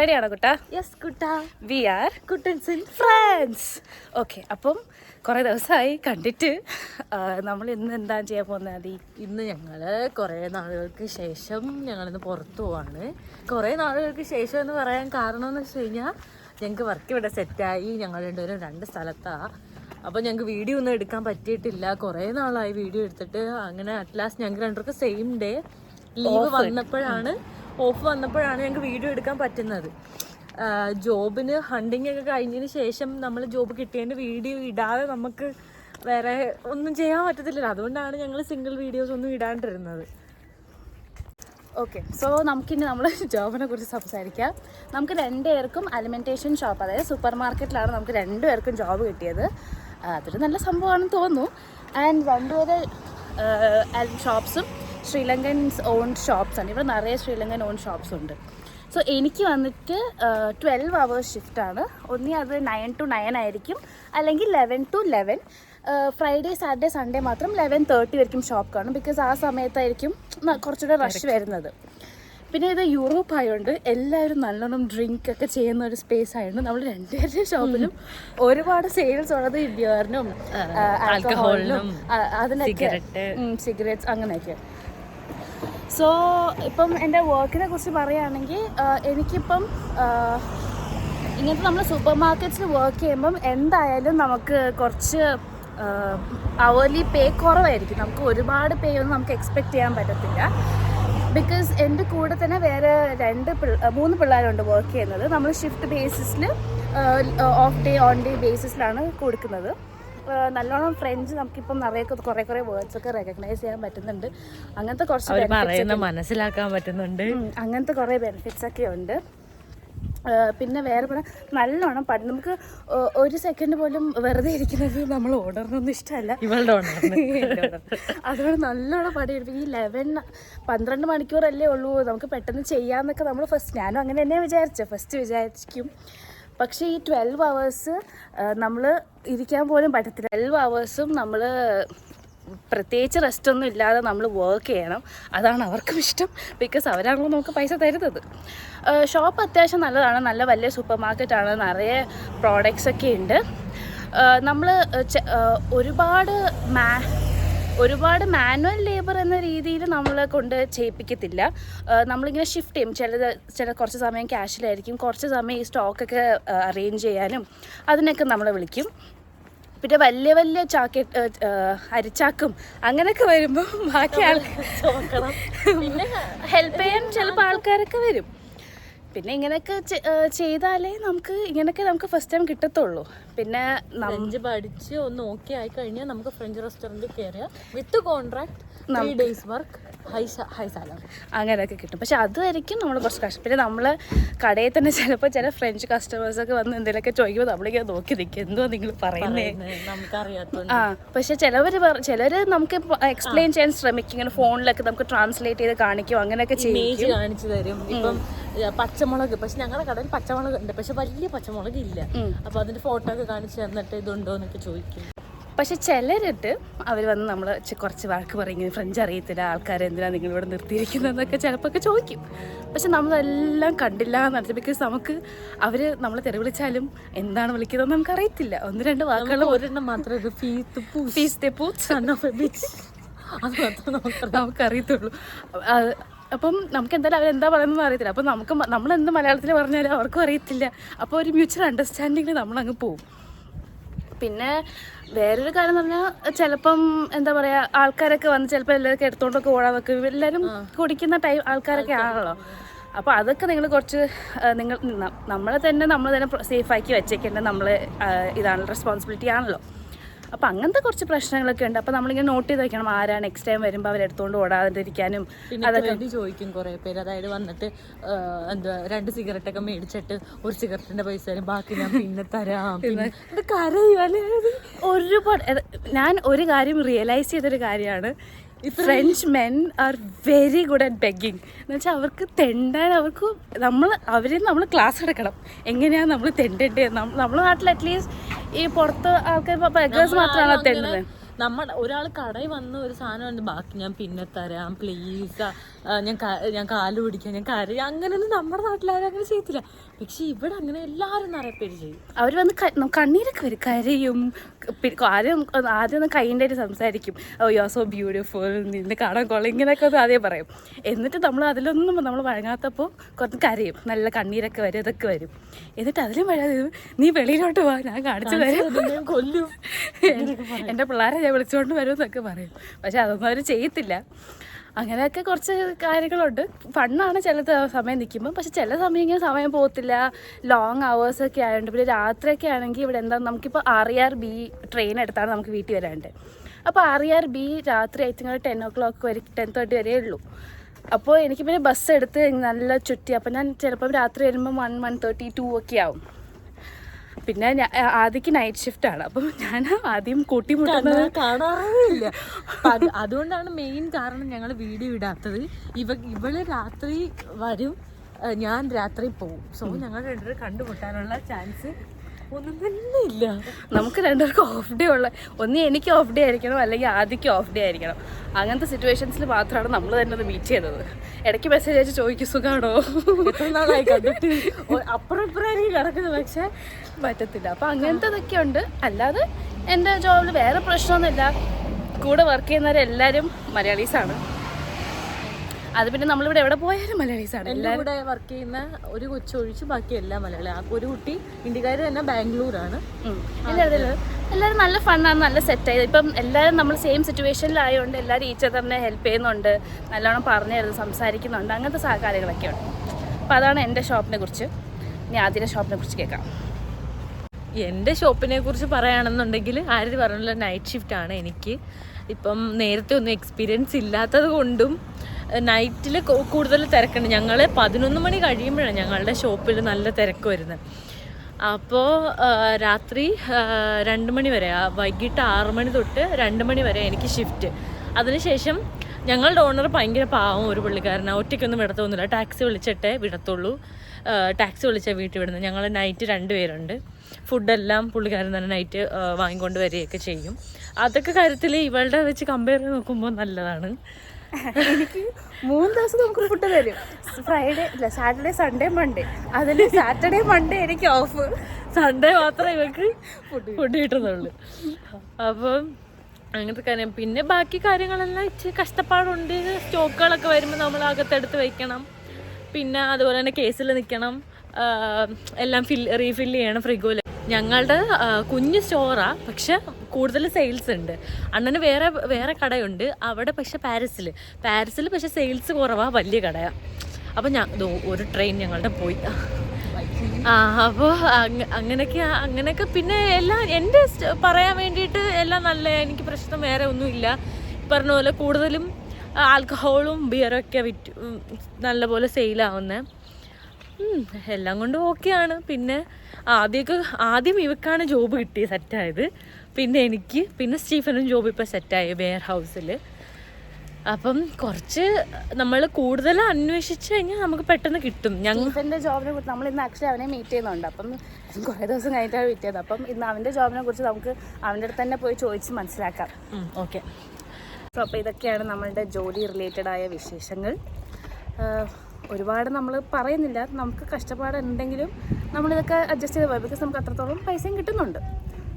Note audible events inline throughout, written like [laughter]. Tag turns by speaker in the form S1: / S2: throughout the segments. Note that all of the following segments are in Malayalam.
S1: ആണോ കുട്ടാ?
S2: യെസ് കുട്ട.
S1: വി ആർ
S2: കുട്ടൻസ്
S1: ഇൻ ഫ്രാൻസ് ഓക്കെ അപ്പം കുറേ ദിവസമായി കണ്ടിട്ട് നമ്മൾ ഇന്ന് എന്താ ചെയ്യാൻ പോകുന്നത് അതി
S2: ഇന്ന് ഞങ്ങൾ കുറേ നാളുകൾക്ക് ശേഷം ഞങ്ങളിന്ന് പുറത്തു പോവാണ്. കുറേ നാളുകൾക്ക് ശേഷം എന്ന് പറയാൻ കാരണം എന്ന് വെച്ച് കഴിഞ്ഞാൽ ഞങ്ങൾക്ക് വർക്ക് ഇവിടെ സെറ്റായി ഞങ്ങൾ രണ്ടുപേരും രണ്ട് സ്ഥലത്താണ് അപ്പോൾ ഞങ്ങൾക്ക് വീഡിയോ ഒന്നും എടുക്കാൻ പറ്റിയിട്ടില്ല. കുറേ നാളായി വീഡിയോ എടുത്തിട്ട്. അങ്ങനെ അറ്റ്ലാസ്റ്റ് ഞങ്ങൾക്ക് രണ്ടുപേർക്ക് സെയിം ഡേ ലീവ് വന്നപ്പോഴാണ് ഓഫ് വന്നപ്പോഴാണ് ഞങ്ങൾക്ക് വീഡിയോ എടുക്കാൻ പറ്റുന്നത്. ജോബിന് ഹണ്ടിങ് ഒക്കെ കഴിഞ്ഞതിന് ശേഷം നമ്മൾ ജോബ് കിട്ടിയതിന്റെ വീഡിയോ ഇടാതെ നമുക്ക് വേറെ ഒന്നും ചെയ്യാൻ പറ്റത്തില്ലല്ലോ. അതുകൊണ്ടാണ് ഞങ്ങൾ സിംഗിൾ വീഡിയോസ് ഒന്നും ഇടാണ്ടിരുന്നത്.
S1: ഓക്കെ സോ നമുക്കിനി നമ്മൾ ജോബിനെ കുറിച്ച് സംസാരിക്കാം. നമുക്ക് രണ്ടുപേർക്കും അലിമെന്റേഷൻ ഷോപ്പ് അതായത് സൂപ്പർ മാർക്കറ്റിലാണ് നമുക്ക് രണ്ടുപേർക്കും ജോബ് കിട്ടിയത്. അതൊരു നല്ല സംഭവമാണെന്ന് തോന്നുന്നു. ആൻഡ് രണ്ടുപേരെ ഷോപ്സും ശ്രീലങ്കൻസ് ഓൺ ഷോപ്സ് ആണ്. ഇവിടെ നിറയെ ശ്രീലങ്കൻ ഓൺ ഷോപ്സ് ഉണ്ട്. സോ എനിക്ക് വന്നിട്ട് ട്വൽവ് അവേഴ്സ് ഷിഫ്റ്റ് ആണ്. ഒന്നി അത് നയൻ ടു നയൻ ആയിരിക്കും. അല്ലെങ്കിൽ eleven two eleven Friday Saturday Sunday മാത്രം ലെവൻ തേർട്ടി വരയ്ക്കും ഷോപ്പ് കാണും. ബിക്കോസ് ആ സമയത്തായിരിക്കും കുറച്ചുകൂടെ റഷ് വരുന്നത്. പിന്നെ ഇത് യൂറോപ്പ് ആയതുകൊണ്ട് എല്ലാവരും നല്ലോണം ഡ്രിങ്ക് ഒക്കെ ചെയ്യുന്ന ഒരു സ്പേസ് ആയതുകൊണ്ട് നമ്മൾ രണ്ടുപേരുടെ ഷോപ്പിലും ഒരുപാട് സെയിൽസ് ഉള്ളത് ബിയറിനും ആൽക്കഹോളിനും അതിനൊക്കെ സിഗരറ്റ്സ് അങ്ങനെയൊക്കെ. സോ ഇപ്പം എന്റെ വർക്കിനെ കുറിച്ച് പറയുകയാണെങ്കിൽ എനിക്കിപ്പം ഇങ്ങനത്തെ നമ്മൾ സൂപ്പർ മാർക്കറ്റ്സിൽ വർക്ക് ചെയ്യുമ്പം എന്തായാലും നമുക്ക് കുറച്ച് അവർലി പേ കുറവായിരിക്കും. നമുക്ക് ഒരുപാട് പേ ഒന്നും നമുക്ക് എക്സ്പെക്റ്റ് ചെയ്യാൻ പറ്റത്തില്ല. ബിക്കോസ് എന്റെ കൂടെ തന്നെ വേറെ രണ്ട് മൂന്ന് പിള്ളേരുണ്ട് വർക്ക് ചെയ്യുന്നത്. നമ്മൾ ഷിഫ്റ്റ് ബേസിസിൽ ഓഫ് ഡേ ഓൺ ഡേ ബേസിസിലാണ് കൊടുക്കുന്നത്. നല്ലോണം ഫ്രഞ്ച് നമുക്കിപ്പം നിറയെ കുറേ കുറേ വേർഡ്സ് ഒക്കെ റെക്കഗ്നൈസ് ചെയ്യാൻ പറ്റുന്നുണ്ട്. അങ്ങനത്തെ കുറച്ച്
S2: മനസ്സിലാക്കാൻ പറ്റുന്നുണ്ട്.
S1: അങ്ങനത്തെ കുറേ ബെനിഫിറ്റ്സ് ഒക്കെ ഉണ്ട്. പിന്നെ വേറെ പറഞ്ഞാൽ നല്ലോണം പഠി നമുക്ക് ഒരു സെക്കൻഡ് പോലും വെറുതെ ഇരിക്കുന്നത് നമ്മൾ ഓർഡറിനൊന്നും ഇഷ്ടമല്ല. [laughs] അതുകൊണ്ട് നല്ലോണം പണിയെടുക്കും ഈ ലെവൻ പന്ത്രണ്ട് മണിക്കൂറല്ലേ ഉള്ളൂ. നമുക്ക് പെട്ടെന്ന് ചെയ്യാമെന്നൊക്കെ നമ്മൾ ഫസ്റ്റ് ഞാനും അങ്ങനെ തന്നെ വിചാരിച്ചു ഫസ്റ്റ് വിചാരിക്കും. പക്ഷേ ഈ ട്വൽവ് അവേഴ്സ് നമ്മൾ ഇരിക്കാൻ പോലും പറ്റത്തില്ല. ട്വൽവ് അവേഴ്സും നമ്മൾ പ്രത്യേകിച്ച് റെസ്റ്റ് ഒന്നും ഇല്ലാതെ നമ്മൾ വർക്ക് ചെയ്യണം. അതാണ് അവർക്കും ഇഷ്ടം. ബിക്കോസ് അവരാണല്ലോ നമുക്ക് പൈസ തരുന്നത്. ഷോപ്പ് അത്യാവശ്യം നല്ലതാണ്. നല്ല വലിയ സൂപ്പർ മാർക്കറ്റാണ് നിറയെ പ്രോഡക്റ്റ്സ് ഒക്കെ ഉണ്ട്. നമ്മൾ ഒരുപാട് മാ ഒരുപാട് മാനുവൽ ലേബർ എന്ന രീതിയിൽ നമ്മൾ കൊണ്ട് ചെയ്യിപ്പിക്കത്തില്ല. നമ്മളിങ്ങനെ ഷിഫ്റ്റ് ചെയ്യും. ചിലത് ചില കുറച്ച് സമയം ക്യാഷിലായിരിക്കും കുറച്ച് സമയം ഈ സ്റ്റോക്കൊക്കെ അറേഞ്ച് ചെയ്യാനും അതിനൊക്കെ നമ്മളെ വിളിക്കും. പിന്നെ വലിയ വലിയ ചാക്ക അരിച്ചാക്കും അങ്ങനെയൊക്കെ വരുമ്പോൾ ബാക്കി ആൾക്കാർ ഹെൽപ്പ് ചെയ്യാൻ ചിലപ്പോൾ ആൾക്കാരൊക്കെ വരും. പിന്നെ ഇങ്ങനെയൊക്കെ ചെയ്താലേ നമുക്ക് ഇങ്ങനെയൊക്കെ നമുക്ക് ഫസ്റ്റ് ടൈം കിട്ടത്തുള്ളൂ. പിന്നെ
S2: ഫ്രഞ്ച് പഠിച്ച് ഒന്ന് ഓക്കെ ആയി കഴിഞ്ഞാൽ നമുക്ക് ഫ്രഞ്ച് റെസ്റ്റോറന്റിൽ കയറിയ with contract three days work high high salary
S1: അങ്ങനെയൊക്കെ കിട്ടും. പക്ഷെ അതായിരിക്കും നമ്മൾ കുറച്ച് കഷ്ടം പിന്നെ നമ്മൾ കടയിൽ തന്നെ ചിലപ്പോൾ ചില ഫ്രഞ്ച് കസ്റ്റമേഴ്സൊക്കെ വന്ന് എന്തെങ്കിലുമൊക്കെ ചോദിക്കുമ്പോൾ നമ്മളിങ്ങനെ നോക്കി നിൽക്കും എന്തോ നിങ്ങൾ
S2: പറയുന്നത്
S1: ആ പക്ഷെ ചിലവർ ചിലർ നമുക്ക് എക്സ്പ്ലെയിൻ ചെയ്യാൻ ശ്രമിക്കും. ഇങ്ങനെ ഫോണിലൊക്കെ നമുക്ക് ട്രാൻസ്ലേറ്റ് ചെയ്ത് കാണിക്കും. അങ്ങനെയൊക്കെ ചെയ്യും
S2: കാണിച്ചു തരും. ഇപ്പം പച്ചമുളക്. പക്ഷെ ഞങ്ങളുടെ കടയിൽ പച്ചമുളക് ഉണ്ട്. പക്ഷെ വലിയ പച്ചമുളക് ഇല്ല. അപ്പൊ അതിന്റെ ഫോട്ടോ ഒക്കെ കാണിച്ചു തന്നിട്ട് ഇതുണ്ടോ എന്നൊക്കെ ചോദിക്കും.
S1: പക്ഷെ ചിലരിട്ട് അവർ വന്ന് നമ്മൾ കുറച്ച് വാക്ക് പറയും. ഫ്രഞ്ച് അറിയത്തില്ല ആൾക്കാരെ എന്തിനാ നിങ്ങൾ ഇവിടെ നിർത്തിയിരിക്കുന്നതെന്നൊക്കെ ചിലപ്പോൾ ഒക്കെ ചോദിക്കും. പക്ഷെ നമ്മളെല്ലാം കണ്ടില്ല എന്നറിയാം ബിക്കോസ് നമുക്ക് അവർ നമ്മൾ തെറി വിളിച്ചാലും എന്താണ് വിളിക്കുന്നതെന്ന് നമുക്ക് അറിയത്തില്ല ഒന്ന് രണ്ട് വാക്കുകൾ
S2: ഒരെണ്ണം മാത്രമേ
S1: ഫീസ്
S2: bitch. അത് മാത്രമേ നമുക്കറിയാം
S1: നമുക്കറിയത്തുള്ളൂ. അപ്പം നമുക്ക് എന്തായാലും അവരെന്താ പറയുന്നതെന്ന് അറിയത്തില്ല. അപ്പം നമുക്ക് നമ്മൾ എന്ത് മലയാളത്തിൽ പറഞ്ഞാലും അവർക്കും അറിയത്തില്ല. അപ്പോൾ ഒരു മ്യൂച്വൽ അണ്ടർസ്റ്റാൻഡിങ്ങിൽ നമ്മളങ്ങ് പോവും. പിന്നെ വേറൊരു കാര്യം എന്ന് പറഞ്ഞാൽ ചിലപ്പം എന്താ പറയുക ആൾക്കാരൊക്കെ വന്ന് ചിലപ്പോൾ എല്ലാവർക്കും എടുത്തോണ്ടൊക്കെ ഓടാൻ നോക്കും. എല്ലാവരും കുടിക്കുന്ന ടൈം ആൾക്കാരൊക്കെ ആണല്ലോ. അപ്പോൾ അതൊക്കെ നിങ്ങൾ കുറച്ച് നിങ്ങൾ നമ്മളെ തന്നെ നമ്മൾ തന്നെ സേഫ് ആക്കി വെച്ചേക്കേണ്ടത് നമ്മൾ ഇതാണ് റെസ്പോൺസിബിലിറ്റി ആണല്ലോ. അപ്പോൾ അങ്ങനത്തെ കുറച്ച് പ്രശ്നങ്ങളൊക്കെ ഉണ്ട്. അപ്പോൾ നമ്മളിങ്ങനെ നോട്ട് ചെയ്ത് വെക്കണം ആരാ നെക്സ്റ്റ് ടൈം വരുമ്പോൾ അവരെടുത്തോണ്ട് ഓടാതിരിക്കാനും
S2: അതൊക്കെ. ചോദിക്കും കുറേ പേര്. അതായത് വന്നിട്ട് എന്താ രണ്ട് സിഗരറ്റ് ഒക്കെ മേടിച്ചിട്ട് ഒരു സിഗരറ്റിന്റെ പൈസ തരും. ബാക്കി ഞാൻ പിന്നെ തരാം. [laughs] ഇത്
S1: ഒരുപാട് ഞാൻ ഒരു കാര്യം റിയലൈസ് ചെയ്തൊരു കാര്യമാണ്. French men are very good at begging എന്ന് വെച്ചാൽ അവർക്ക് തെണ്ടാൻ അവർക്ക് നമ്മൾ അവരെ നമ്മൾ ക്ലാസ് എടുക്കണം. എങ്ങനെയാണ് നമ്മൾ തെണ്ടേണ്ടത് നമ്മുടെ നാട്ടിൽ അറ്റ്ലീസ്റ്റ് ഈ പുറത്ത് ആൾക്കാർ ബെഗേഴ്സ് മാത്രമാണ് തെണ്ടുന്നത്
S2: നമ്മൾ ഒരാൾ കടയിൽ വന്ന് ഒരു സാധനം ബാക്കി ഞാൻ പിന്നെ തരാം പ്ലീസ് ഞാൻ ഞാൻ കാൽ പിടിക്കാം ഞാൻ കരയാം. അങ്ങനെയൊന്നും നമ്മുടെ നാട്ടിലാരും അങ്ങനെ ചെയ്യത്തില്ല. പക്ഷെ ഇവിടെ അങ്ങനെ എല്ലാരും നിറയെ പേര് ചെയ്യും.
S1: അവർ വന്ന് കണ്ണീരൊക്കെ വരും. കരയും. ആദ്യം ആദ്യം ഒന്ന് കൈന്റെ ആയിട്ട് സംസാരിക്കും. Oh you are so beautiful നിന്നെ കാണാൻ കൊള്ളാം. ഇങ്ങനെയൊക്കെ ഒന്ന് ആദ്യം പറയും. എന്നിട്ട് നമ്മൾ അതിലൊന്നും നമ്മൾ വഴങ്ങാത്തപ്പോൾ കുറച്ച് കരയും. നല്ല കണ്ണീരൊക്കെ വരും. ഇതൊക്കെ വരും. എന്നിട്ട് അതിലും വരാതെ നീ വെളിയിലോട്ട് പോവാ ഞാൻ കാണിച്ചു വരും
S2: ഞാൻ കൊല്ലും.
S1: എന്റെ പിള്ളേരെ ഞാൻ വിളിച്ചുകൊണ്ട് വരും എന്നൊക്കെ പറയും. പക്ഷെ അതൊന്നും അവർ ചെയ്യത്തില്ല. അങ്ങനെയൊക്കെ കുറച്ച് കാര്യങ്ങളുണ്ട്. ഫണ്ണാണ് ചില സമയം നിൽക്കുമ്പോൾ പക്ഷെ ചില സമയം ഇങ്ങനെ സമയം പോകത്തില്ല. ലോങ് അവേഴ്സൊക്കെ ആയതുകൊണ്ട് പിന്നെ രാത്രിയൊക്കെ ആണെങ്കിൽ ഇവിടെ എന്താ നമുക്കിപ്പോൾ ആർ ആർ ബി ട്രെയിൻ എടുത്താണ് നമുക്ക് വീട്ടിൽ വരാണ്ട് അപ്പോൾ ആർ ആർ ബി രാത്രി I think ten o'clock വരെ ടെൻ തേർട്ടി വരെ ഉള്ളൂ. അപ്പോൾ എനിക്ക് പിന്നെ ബസ് എടുത്ത് നല്ല ചുറ്റി അപ്പോൾ ഞാൻ ചിലപ്പം രാത്രി വരുമ്പോൾ വൺ വൺ തേർട്ടി ടു ഒക്കെ ആവും. പിന്നെ ആദ്യക്ക് നൈറ്റ് ഷിഫ്റ്റ് ആണ്. അപ്പം ഞാൻ ആദ്യം കൂട്ടിമുട്ടുന്നത്
S2: കാണാറില്ല അതുകൊണ്ടാണ് മെയിൻ കാരണം ഞങ്ങൾ വീഡിയോ ഇടാത്തത്. ഇവ ഇവൾ രാത്രി വരും ഞാൻ രാത്രി പോവും. സോ ഞങ്ങൾ രണ്ടുപേരും കണ്ടുമുട്ടാനുള്ള ചാൻസ് ഒന്നും തന്നെ ഇല്ല
S1: നമുക്ക് രണ്ടുപേർക്കും ഓഫ് ഡേ ഉള്ള ഒന്ന് എനിക്ക് ഓഫ് ഡേ ആയിരിക്കണം അല്ലെങ്കിൽ ആദ്യക്ക് ഓഫ് ഡേ ആയിരിക്കണം. അങ്ങനത്തെ സിറ്റുവേഷൻസിൽ മാത്രമാണ് നമ്മൾ തന്നെ അത് മീറ്റ് ചെയ്തത് ഇടയ്ക്ക് മെസ്സേജ് അയച്ച് ചോദിക്കും സുഖമാണോ
S2: നാളായി കണ്ടിട്ട്? അപ്പുറം ഇപ്പുറമായിരിക്കും കിടക്കുന്നത് പക്ഷെ
S1: പറ്റത്തില്ല. അപ്പം അങ്ങനത്തെ ഇതൊക്കെ ഉണ്ട്. അല്ലാതെ എന്റെ ജോബിൽ വേറെ പ്രശ്നമൊന്നുമില്ല. കൂടെ വർക്ക് ചെയ്യുന്നവരെല്ലാവരും മലയാളീസാണ്. അത് പിന്നെ നമ്മളിവിടെ എവിടെ പോയാലും മലയാളീസ്
S2: ആണ് എല്ലാം ഇവിടെ വർക്ക് ചെയ്യുന്ന ഒരു കൊച്ചൊഴിച്ച് ബാക്കി എല്ലാം മലയാളി ആ ഒരു കുട്ടി ഇന്ത്യക്കാർ തന്നെ ബാംഗ്ലൂരാണ്.
S1: എല്ലാവരും എല്ലാവരും നല്ല ഫണ്ണാണ് നല്ല സെറ്റ് സെറ്റായത് ഇപ്പം എല്ലാവരും നമ്മൾ സെയിം സിറ്റുവേഷനിലായതുകൊണ്ട് എല്ലാവരും ഈച്ച് തന്നെ ഹെൽപ്പ് ചെയ്യുന്നുണ്ട് നല്ലോണം പറഞ്ഞു തരുന്നു സംസാരിക്കുന്നുണ്ട് അങ്ങനത്തെ സഹകാരികളൊക്കെ കാര്യങ്ങളൊക്കെ ഉണ്ട്. അപ്പം അതാണ് എന്റെ ഷോപ്പിനെ കുറിച്ച്. ഇനി ആദ്യത്തെ ഷോപ്പിനെ കുറിച്ച് കേൾക്കാം.
S2: എന്റെ ഷോപ്പിനെ കുറിച്ച് പറയുകയാണെന്നുണ്ടെങ്കിൽ ആരും പറഞ്ഞുള്ള നൈറ്റ് ഷിഫ്റ്റ് ആണ് എനിക്ക്. ഇപ്പം നേരത്തെ ഒന്നും എക്സ്പീരിയൻസ് ഇല്ലാത്തത് കൊണ്ടും നൈറ്റിൽ കൂടുതൽ തിരക്കുണ്ട്. ഞങ്ങൾ പതിനൊന്ന് മണി കഴിയുമ്പോഴാണ് ഞങ്ങളുടെ ഷോപ്പിൽ നല്ല തിരക്ക് വരുന്നത്. അപ്പോൾ രാത്രി രണ്ട് മണി വരെ വൈകിട്ട് ആറ് മണി തൊട്ട് രണ്ട് മണി വരെ എനിക്ക് ഷിഫ്റ്റ്. അതിനുശേഷം ഞങ്ങളുടെ ഓണർ ഭയങ്കര പാവം ഒരു പുള്ളിക്കാരനാണ് ഒറ്റയ്ക്കൊന്നും വിടത്തൊന്നുമില്ല. ടാക്സി വിളിച്ചിട്ടേ വിടത്തുള്ളൂ. ടാക്സി വിളിച്ചാൽ വീട്ടിൽ വിടുന്നത്. ഞങ്ങൾ നൈറ്റ് രണ്ട് പേരുണ്ട്. ഫുഡെല്ലാം പുള്ളിക്കാരൻ തന്നെ നൈറ്റ് വാങ്ങിക്കൊണ്ട് വരികയൊക്കെ ചെയ്യും. അതൊക്കെ കാര്യത്തിൽ ഇവളുടെ വെച്ച് കമ്പയർ ചെയ്ത് നോക്കുമ്പോൾ നല്ലതാണ്.
S1: എനിക്ക് മൂന്ന് ദിവസം നമുക്ക് ഫുഡ് തരും. ഫ്രൈഡേ ഇല്ല സാറ്റർഡേ സൺഡേ മൺഡേ അതിൽ സാറ്റർഡേ മൺഡേ എനിക്ക് ഓഫ്
S2: സൺഡേ മാത്രമേ ഇവർക്ക് ഫുഡ് കിട്ടുന്നുള്ളൂ. അപ്പം അങ്ങനത്തെ കാര്യം. പിന്നെ ബാക്കി കാര്യങ്ങളെല്ലാം ഇച്ചിരി കഷ്ടപ്പാടുണ്ട്. സ്റ്റോക്കുകളൊക്കെ വരുമ്പോൾ നമ്മൾ അകത്തെടുത്ത് വെക്കണം. പിന്നെ അതുപോലെ തന്നെ കേസിൽ നിൽക്കണം എല്ലാം ഫിൽ റീഫിൽ ചെയ്യണം ഫ്രിഗോയിൽ ഞങ്ങളുടെ കുഞ്ഞു കുഞ്ഞ് സ്റ്റോറാ പക്ഷെ കൂടുതൽ സെയിൽസ് ഉണ്ട്. അണ്ണന് വേറെ വേറെ കടയുണ്ട്. അവിടെ പക്ഷെ പാരീസിൽ. പാരീസിൽ പക്ഷെ സെയിൽസ് കുറവാണ് വലിയ കടയാണ് അപ്പം ഞാൻ ഒരു ട്രെയിൻ ഞങ്ങളുടെ പോയി. ആ അപ്പോൾ അങ്ങനെയൊക്കെ അങ്ങനെയൊക്കെ പിന്നെ എല്ലാം എന്റെ പറയാൻ വേണ്ടിയിട്ട് എല്ലാം നല്ല എനിക്ക് പ്രശ്നം വേറെ ഒന്നുമില്ല പറഞ്ഞ പോലെ കൂടുതലും ആൽക്കഹോളും ബിയറൊക്കെ വിറ്റ് നല്ല നല്ലപോലെ സെയിലാവുന്നത് എല്ലാം കൊണ്ടും ഓക്കെയാണ് പിന്നെ ആദ്യമൊക്കെ ആദ്യം ഇവക്കാണ് ജോബ് കിട്ടി സെറ്റായത് പിന്നെ എനിക്ക് പിന്നെ സ്റ്റീഫനും ജോബ് ഇപ്പോൾ സെറ്റായി വെയർ ഹൗസിൽ അപ്പം കുറച്ച് നമ്മൾ കൂടുതൽ അന്വേഷിച്ച് കഴിഞ്ഞാൽ നമുക്ക് പെട്ടെന്ന് കിട്ടും. ഞങ്ങൾ
S1: സ്റ്റീഫന്റെ ജോബിനെ കുറിച്ച് നമ്മൾ ഇന്ന് ആക്ച്വലി അവനെ മീറ്റ് ചെയ്യുന്നുണ്ട്. അപ്പം കുറേ ദിവസം കഴിഞ്ഞിട്ടാണ് മീറ്റ് ചെയ്തത്. അപ്പം ഇന്ന് അവന്റെ ജോബിനെ കുറിച്ച് നമുക്ക് അവന്റെ അടുത്ത് തന്നെ പോയി ചോദിച്ച് മനസ്സിലാക്കാം.
S2: ഓക്കെ
S1: സോ അപ്പോൾ ഇതൊക്കെയാണ് നമ്മളുടെ ജോലി റിലേറ്റഡ് ആയ വിശേഷങ്ങൾ. ഒരുപാട് നമ്മൾ പറയുന്നില്ല. നമുക്ക് കഷ്ടപ്പാടുണ്ടെങ്കിലും നമ്മളിതൊക്കെ അഡ്ജസ്റ്റ് ചെയ്ത് പോയി ബിക്കോസ് നമുക്ക് അത്രത്തോളം പൈസയും കിട്ടുന്നുണ്ട്.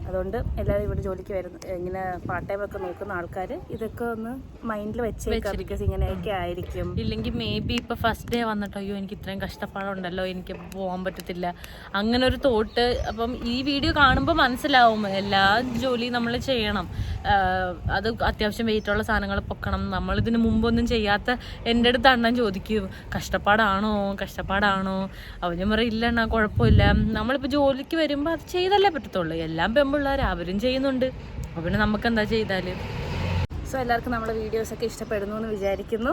S1: അതുകൊണ്ട് എല്ലാവരും ഇവിടെ ജോലിക്ക് വരുന്ന ഇങ്ങനെ പാർട്ട് ടൈം ഒക്കെ നോക്കുന്ന ആൾക്കാർ ഇതൊക്കെ ഒന്ന് മൈൻഡിൽ വെച്ചേക്കാം ബിക്കോസ് ഇങ്ങനെയൊക്കെ ആയിരിക്കും.
S2: ഇല്ലെങ്കിൽ മേ ബി ഇപ്പൊ ഫസ്റ്റ് ഡേ വന്നിട്ട് അയ്യോ എനിക്ക് ഇത്രയും കഷ്ടപ്പാടുണ്ടല്ലോ എനിക്ക് പോകാൻ പറ്റത്തില്ല. അങ്ങനെ ഒരു തോട്ട് അപ്പം ഈ വീഡിയോ കാണുമ്പോൾ മനസ്സിലാവും എല്ലാ ജോലിയും നമ്മൾ ചെയ്യണം. അത് അത്യാവശ്യം വെയിറ്റുള്ള സാധനങ്ങൾ പൊക്കണം. നമ്മൾ ഇതിന് മുമ്പൊന്നും ചെയ്യാത്ത എന്റെ അടുത്ത് അണ്ണൻ ചോദിക്കും കഷ്ടപ്പാടാണോ? കഷ്ടപ്പാടാണോ? അവനും പറയും ഇല്ല അണ്ണാ കുഴപ്പമില്ല. നമ്മളിപ്പോൾ ജോലിക്ക് വരുമ്പോൾ അത് ചെയ്തല്ലേ പറ്റത്തുള്ളൂ. എല്ലാം പെമ്പിള്ളേർ അവരും ചെയ്യുന്നുണ്ട്. അപ്പോൾ പിന്നെ നമുക്ക് എന്താ ചെയ്താൽ
S1: സോ എല്ലാവർക്കും നമ്മുടെ വീഡിയോസ് ഒക്കെ ഇഷ്ടപ്പെടുന്നു എന്ന് വിചാരിക്കുന്നു.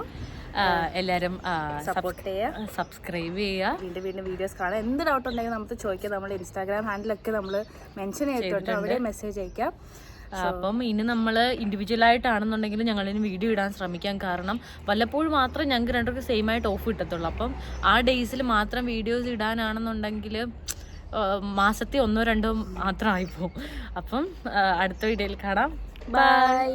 S2: എല്ലാവരും
S1: സപ്പോർട്ട് ചെയ്യുക.
S2: സബ്സ്ക്രൈബ് ചെയ്യുക.
S1: വീണ്ടും വീണ്ടും വീഡിയോസ് കാണാം. എന്ത് ഡൗട്ട് ഉണ്ടെങ്കിൽ നമുക്ക് ചോദിക്കാം. നമ്മൾ ഇൻസ്റ്റാഗ്രാം ഹാൻഡിലൊക്കെ നമ്മൾ മെൻഷൻ ചെയ്തിട്ടുണ്ട്. അവിടെ മെസ്സേജ് അയക്കാം.
S2: അപ്പം ഇനി നമ്മൾ ഇൻഡിവിജ്വൽ ആയിട്ടാണെന്നുണ്ടെങ്കിൽ ഞങ്ങളിനി വീഡിയോ ഇടാൻ ശ്രമിക്കാം. കാരണം വല്ലപ്പോഴും മാത്രം ഞങ്ങൾക്ക് രണ്ടുപേർക്ക് സെയിം ആയിട്ട് ഓഫ് കിട്ടത്തുള്ളൂ. അപ്പം ആ ഡേയ്സിൽ മാത്രം വീഡിയോസ് ഇടാനാണെന്നുണ്ടെങ്കിൽ മാസത്തിൽ ഒന്നോ രണ്ടോ മാത്രമായി പോകും അപ്പം അടുത്ത വീഡിയോയിൽ കാണാം.
S1: ബൈ